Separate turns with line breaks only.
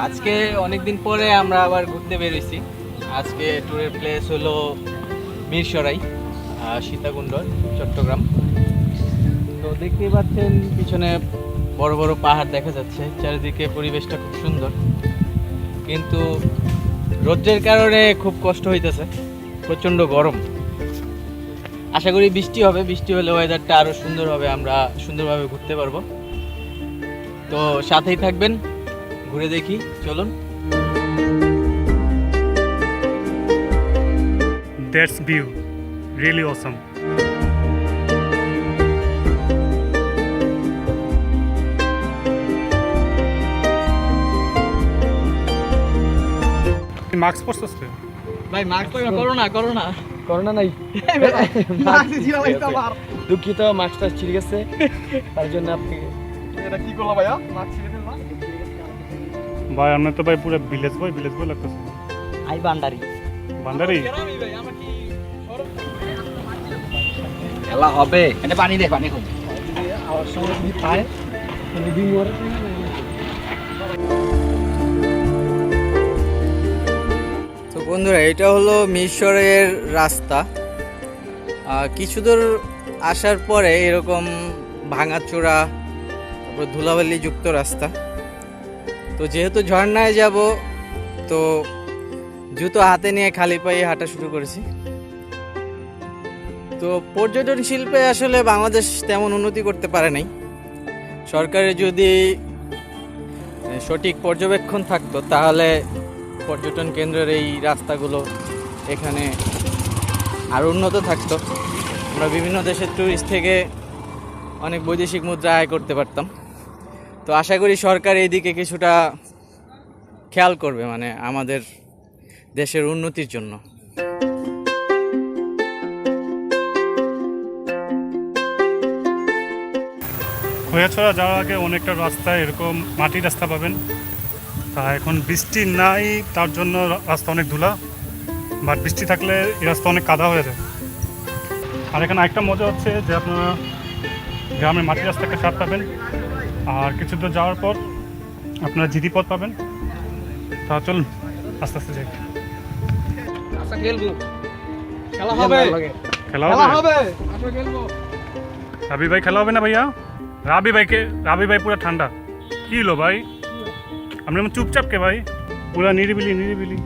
আজকে অনেকদিন পরে আমরা আবার ঘুরতে বেরোইছি। আজকে ট্যুরের প্লেস হলো মিরসরাই সীতাকুণ্ড চট্টগ্রাম। তো দেখতেই পাচ্ছেন, পিছনে বড় বড় পাহাড় দেখা যাচ্ছে। চারিদিকে পরিবেশটা খুব সুন্দর। কিন্তু রোদ্রের কারণে খুব কষ্ট হইতেছে। প্রচণ্ড গরম। আশা করি বৃষ্টি হবে। বৃষ্টি হলে ওয়েদারটা আরও সুন্দর হবে। আমরা সুন্দরভাবে ঘুরতে পারব। তো সাথেই থাকবেন। ঘুরে দেখি চলুন।
That's view. Really awesome. Mask পরছিস তুই?
ভাই মাস্ক করো না করো না।
করোনা নাই। দুঃখিত মাস্কটা ছিঁড়ে গেছে। তার জন্য আপনি
এটা কি করল ভাইয়া? মাছ ছিঁড়ে ফেললা
ভাই আমরা তো ভাই পুরো ভিলেজ বয় ভিলেজ বয় লাগতেছে।
আই বান্ডারি
বান্দারি
খেলা হবে।
এটা পানি দে পানি খুব আমার যদি পায়
তো বন্ধুরা এটা হলো মিশরের রাস্তা। কিছু দূর আসার পরে এরকম ভাঙাচোরা তারপর ধুলাবালি যুক্ত রাস্তা। তো যেহেতু ঝর্ণায় যাব, তো জুতো হাতে নিয়ে খালি পায়ে হাঁটা শুরু করেছি। তো পর্যটন শিল্পে আসলে বাংলাদেশ তেমন উন্নতি করতে পারে নাই। সরকারের যদি সঠিক পর্যবেক্ষণ থাকতো, তাহলে পর্যটন কেন্দ্রের এই রাস্তাগুলো এখানে আরও উন্নত থাকতো। আমরা বিভিন্ন দেশের ট্যুরিস্ট থেকে অনেক বৈদেশিক মুদ্রা আয় করতে পারতাম। তো আশা করি সরকার এই দিকে কিছুটা খেয়াল করবে মানে আমাদের দেশের উন্নতির জন্য।
খোয়াছড়া যাওয়ার আগে অনেকটা রাস্তায় এরকম মাটির রাস্তা পাবেন। তা এখন বৃষ্টি নাই, তার জন্য রাস্তা অনেক ধুলা। বাট বৃষ্টি থাকলে এই রাস্তা অনেক কাদা হয়ে যায়। আর এখানে একটা মজা হচ্ছে যে আপনারা গ্রামের মাটির রাস্তা একটা স্বাদ পাবেন। আর কিছু দূর যাওয়ার পর আপনারা জিডি পথ পাবেন। তা চলুন আস্তে আস্তে যাই।
আচ্ছা খেলা হবে।
খেলা রাবি ভাই খেলা হবে না ভাইয়া? রাবি ভাইকে রাবি ভাই পুরো ঠান্ডা। কি হলো ভাই? আপনি চুপচাপ কে ভাই? পুরা নিরিবিলি নিরিবিলি।